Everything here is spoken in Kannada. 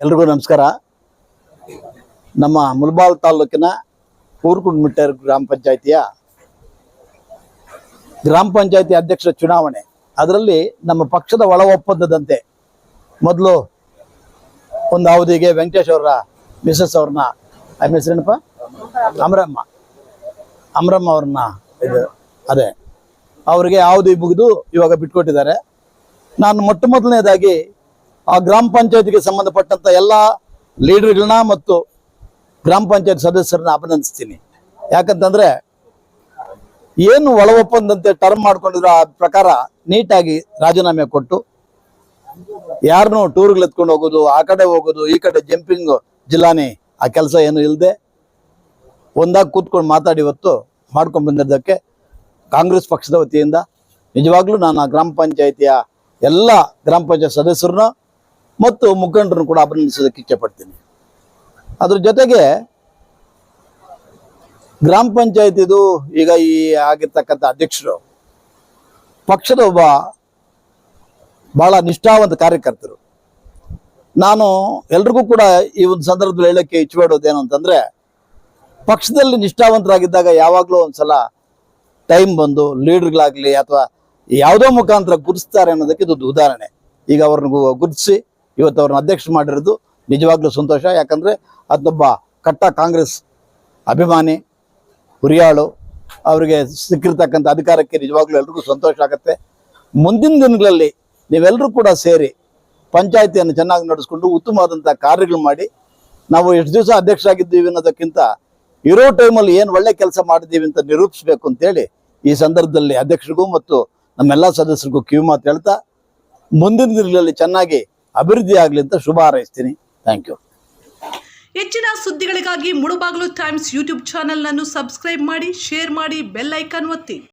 ಎಲ್ರಿಗೂ ನಮಸ್ಕಾರ. ನಮ್ಮ ಮುಲ್ಬಾಲ್ ತಾಲೂಕಿನ ಊರ್ಕುಂಡ್ಮಿಟ್ಟರ್ ಗ್ರಾಮ ಪಂಚಾಯಿತಿಯ ಗ್ರಾಮ ಪಂಚಾಯತಿ ಅಧ್ಯಕ್ಷರ ಚುನಾವಣೆ. ಅದರಲ್ಲಿ ನಮ್ಮ ಪಕ್ಷದ ಒಳ ಒಪ್ಪಂದದಂತೆ ಮೊದಲು ಒಂದು ಅವಧಿಗೆ ವೆಂಕಟೇಶ್ ಅವರ ಮಿಸಸ್ ಅವ್ರನ್ನ ಐ ಹೆಸರೇನಪ್ಪ ಅಮರಮ್ಮ. ಅಮರಮ್ಮ ಅವ್ರನ್ನ ಇದು, ಅದೇ. ಅವರಿಗೆ ಅವಧಿ ಮುಗಿದು ಇವಾಗ ಬಿಟ್ಕೊಟ್ಟಿದ್ದಾರೆ. ನಾನು ಮೊಟ್ಟ ಮೊದಲನೇದಾಗಿ ಆ ಗ್ರಾಮ ಪಂಚಾಯತಿಗೆ ಸಂಬಂಧಪಟ್ಟಂತ ಎಲ್ಲ ಲೀಡರ್ಗಳನ್ನ ಮತ್ತು ಗ್ರಾಮ ಪಂಚಾಯತ್ ಸದಸ್ಯರನ್ನ ಅಭಿನಂದಿಸ್ತೀನಿ. ಯಾಕಂತಂದ್ರೆ ಏನು ಒಳ ಒಪ್ಪಂದಂತೆ ಟರ್ಮ್ ಮಾಡ್ಕೊಂಡಿದ್ರು ಆ ಪ್ರಕಾರ ನೀಟಾಗಿ ರಾಜೀನಾಮೆ ಕೊಟ್ಟು ಯಾರನ್ನೂ ಟೂರ್ಗಳು ಎತ್ಕೊಂಡು ಹೋಗೋದು, ಆ ಕಡೆ ಹೋಗೋದು, ಈ ಕಡೆ ಜಂಪಿಂಗ್ ಜಿಲ್ಲಾನೇ ಆ ಕೆಲಸ ಏನು ಇಲ್ಲದೆ ಒಂದಾಗಿ ಕೂತ್ಕೊಂಡು ಮಾತಾಡಿ ಇವತ್ತು ಮಾಡ್ಕೊಂಡು ಬಂದಿದ್ದಕ್ಕೆ ಕಾಂಗ್ರೆಸ್ ಪಕ್ಷದ ವತಿಯಿಂದ ನಿಜವಾಗ್ಲೂ ನಾನು ಆ ಗ್ರಾಮ ಪಂಚಾಯಿತಿಯ ಎಲ್ಲ ಗ್ರಾಮ ಪಂಚಾಯತ್ ಸದಸ್ಯರನ್ನ ಮತ್ತು ಮುಖಂಡರನ್ನು ಕೂಡ ಅಭಿನಂದಿಸೋದಕ್ಕೆ ಇಚ್ಛೆಪಡ್ತೀನಿ. ಅದ್ರ ಜೊತೆಗೆ ಗ್ರಾಮ ಪಂಚಾಯತಿದು ಈಗ ಈ ಆಗಿರ್ತಕ್ಕಂಥ ಅಧ್ಯಕ್ಷರು, ಪಕ್ಷದ ಒಬ್ಬ ಬಹಳ ನಿಷ್ಠಾವಂತ ಕಾರ್ಯಕರ್ತರು. ನಾನು ಎಲ್ರಿಗೂ ಕೂಡ ಈ ಒಂದು ಸಂದರ್ಭದಲ್ಲಿ ಹೇಳಕ್ಕೆ ಏನು ಅಂತಂದ್ರೆ, ಪಕ್ಷದಲ್ಲಿ ನಿಷ್ಠಾವಂತರಾಗಿದ್ದಾಗ ಯಾವಾಗಲೂ ಒಂದ್ಸಲ ಟೈಮ್ ಬಂದು ಲೀಡರ್ಗಳಾಗ್ಲಿ ಅಥವಾ ಯಾವುದೋ ಮುಖಾಂತರ ಗುರುತಿಸ್ತಾರೆ ಅನ್ನೋದಕ್ಕೆ ಇದೊಂದು ಉದಾಹರಣೆ. ಈಗ ಅವ್ರನ್ನ ಗುರುತಿಸಿ ಇವತ್ತು ಅವ್ರನ್ನ ಅಧ್ಯಕ್ಷ ಮಾಡಿರೋದು ನಿಜವಾಗ್ಲೂ ಸಂತೋಷ. ಯಾಕಂದರೆ ಅದನ್ನೊಬ್ಬ ಕಟ್ಟ ಕಾಂಗ್ರೆಸ್ ಅಭಿಮಾನಿ, ಹುರಿಯಾಳು, ಅವರಿಗೆ ಸಿಕ್ಕಿರ್ತಕ್ಕಂಥ ಅಧಿಕಾರಕ್ಕೆ ನಿಜವಾಗ್ಲೂ ಎಲ್ರಿಗೂ ಸಂತೋಷ ಆಗುತ್ತೆ. ಮುಂದಿನ ದಿನಗಳಲ್ಲಿ ನೀವೆಲ್ಲರೂ ಕೂಡ ಸೇರಿ ಪಂಚಾಯಿತಿಯನ್ನು ಚೆನ್ನಾಗಿ ನಡೆಸ್ಕೊಂಡು ಉತ್ತಮವಾದಂಥ ಕಾರ್ಯಗಳು ಮಾಡಿ, ನಾವು ಎಷ್ಟು ದಿವಸ ಅಧ್ಯಕ್ಷರಾಗಿದ್ದೀವಿ ಅನ್ನೋದಕ್ಕಿಂತ ಇರೋ ಟೈಮಲ್ಲಿ ಏನು ಒಳ್ಳೆ ಕೆಲಸ ಮಾಡಿದ್ದೀವಿ ಅಂತ ನಿರೂಪಿಸ್ಬೇಕು ಅಂತೇಳಿ ಈ ಸಂದರ್ಭದಲ್ಲಿ ಅಧ್ಯಕ್ಷರಿಗೂ ಮತ್ತು ನಮ್ಮೆಲ್ಲ ಸದಸ್ಯರಿಗೂ ಕಿವಿ ಮಾತು ಹೇಳ್ತಾ, ಮುಂದಿನ ದಿನಗಳಲ್ಲಿ ಚೆನ್ನಾಗಿ ಅಭಿವೃದ್ಧಿ ಆಗಲಿ ಅಂತ ಶುಭ ಹಾರೈಸ್ತೀನಿ. ಥ್ಯಾಂಕ್ ಯು ಹೆಚ್ಚಿನ ಸುದ್ದಿಗಳಿಗಾಗಿ ಮುಳುಬಾಗಿಲು ಟೈಮ್ಸ್ ಯೂಟ್ಯೂಬ್ ಚಾನೆಲ್ ಅನ್ನು ಸಬ್ಸ್ಕ್ರೈಬ್ ಮಾಡಿ, ಶೇರ್ ಮಾಡಿ, ಬೆಲ್ ಐಕಾನ್ ಒತ್ತಿ.